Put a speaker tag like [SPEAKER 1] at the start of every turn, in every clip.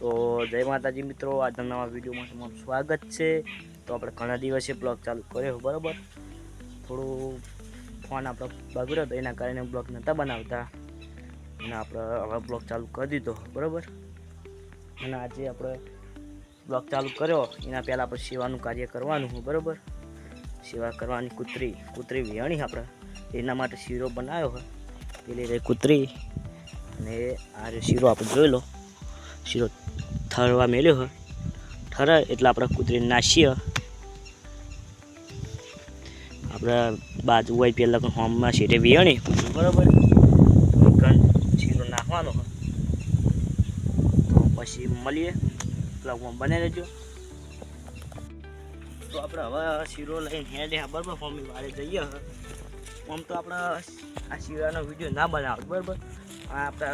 [SPEAKER 1] તો જય માતાજી મિત્રો, આજના નવા વિડીયોમાં તમારું સ્વાગત છે. તો આપણે ઘણા દિવસે બ્લોગ ચાલુ કર્યો, બરાબર? થોડું ફોન આપણો બગડ્યો તો એના કારણે બ્લોગ નહોતા બનાવતા. અને આપણે હવે બ્લોગ ચાલુ કરી દીધો, બરાબર? અને આજે આપણે બ્લોગ ચાલુ કર્યો. એના પહેલાં આપણે સેવાનું કાર્ય કરવાનું હોય, બરાબર? સેવા કરવાની કૂતરી કૂતરી વેણી આપણે. એના માટે શીરો બનાવ્યો હોય. રહી કૂતરી. અને આ શીરો આપણે જોઈ લો. શીરો ઠરવા મેલ્યો હોય ઠરે એટલે આપણે કૂતરીને નાસીએ આપણે બાજુ હોય પહેલાં હોમમાં શેઠે વિયણી બરાબર. ગંજ શીરો નાખવાનો હોય તો પછી મળીએ. બ્લોગમાં બને રહેજો તો આપણે હવે શીરો લઈને હેડે બરાબર મમ્મી વાળે જઈએ આમ તો આપણે આ શીરાનો વીડિયો ના બનાવો બરાબર. આપણે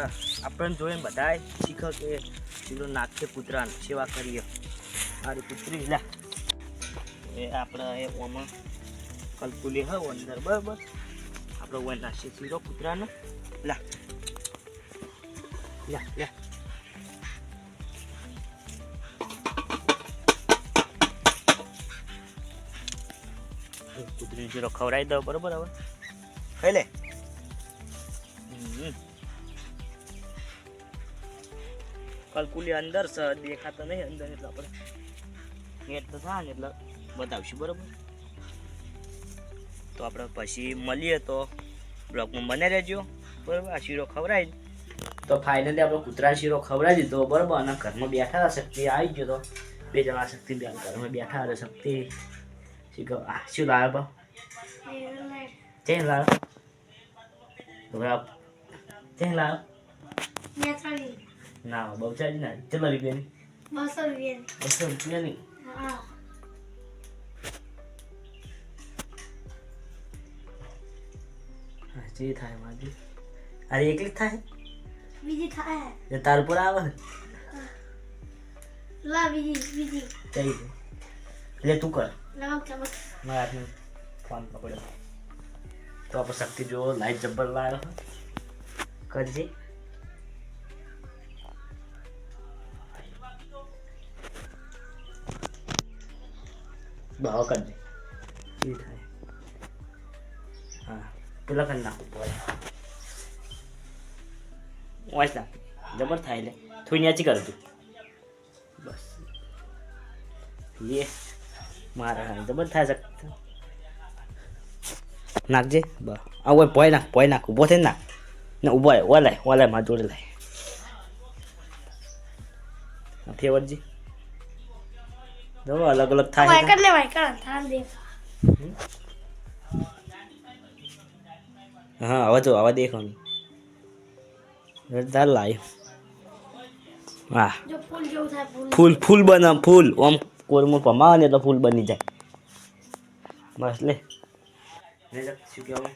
[SPEAKER 1] આપણને જોઈને બધાય શીખો કે શીરો નાખીએ કૂતરાને સેવા કરીએ. મારી કૂતરી, લા. એ આપણે એ ઓમાં કલકુલી હોય અંદર બરાબર. આપણે ઓય નાખીએ શીરો કૂતરાને. લા. લા લા. કૂતરીને જીરો ખવડાવી દો બરાબર હવે ખાઈ લે. હમ. કલકુલી અંદર છે દેખાતા નહીં અંદર એટલે આપણે નેટ તો થાય ને એટલે બતાવશું બરાબર? તો આપણે પછી મળીએ તો બ્લોગમાં બને રહેજો બરાબર? આ શીરો ખવડાવી તો ફાઇનલી આપણે કૂતરા શીરો ખવડાવી દીધો બરાબર? અને ઘરમાં બેઠા હતા શક્તિ આવી ગયો તો બે જણા શક્તિ બે ઘરમાં બેઠા હતા શક્તિ. શું કહો આ શું લાવે બા ચેન લાવે બરાબર ચેન લાવે ના બહુ ચાલી ના ચલો રૂપિયાની બસો રૂપિયાની હા જે થાય માજી અરે એકલી થાય
[SPEAKER 2] બીજી થાય
[SPEAKER 1] જે તાર ઉપર આવે
[SPEAKER 2] લા બીજી બીજી
[SPEAKER 1] જઈ દે એટલે તું કર
[SPEAKER 2] લગાવ ચમક
[SPEAKER 1] મારા હાથને ફોન પકડ્યો તો આપણે શક્તિ જો લાઈટ જબ્બર લાવ્યો કરજે ભાવ કરજે. શું થાય. હા, પેલા કરી નાખું પડે. વાંચ નાખ જબર થાય એટલે થોડી ન્યાચી કર તું બસ. યે મારા જબર થાય શકતું નાખજે. બસ આ ઓય પોય નાખ પોય નાખ. ઊભો થઈને નાખ. ને ઊભો ઓલાય ઓલાય મારા જોડે લાય ફેવરજી. જો અલગ અલગ થાય
[SPEAKER 2] વાય કર લે વાય કર થાન દે
[SPEAKER 1] હા હવે જો હવે દેખવાની જોરદાર લાય હા
[SPEAKER 2] જો ફૂલ જેવું થાય ફૂલ
[SPEAKER 1] ફૂલ ફૂલ ફૂલ ઓમ કોરમો પમાવે ને એટલે ફૂલ બની જાય બસ લે શું કહેવું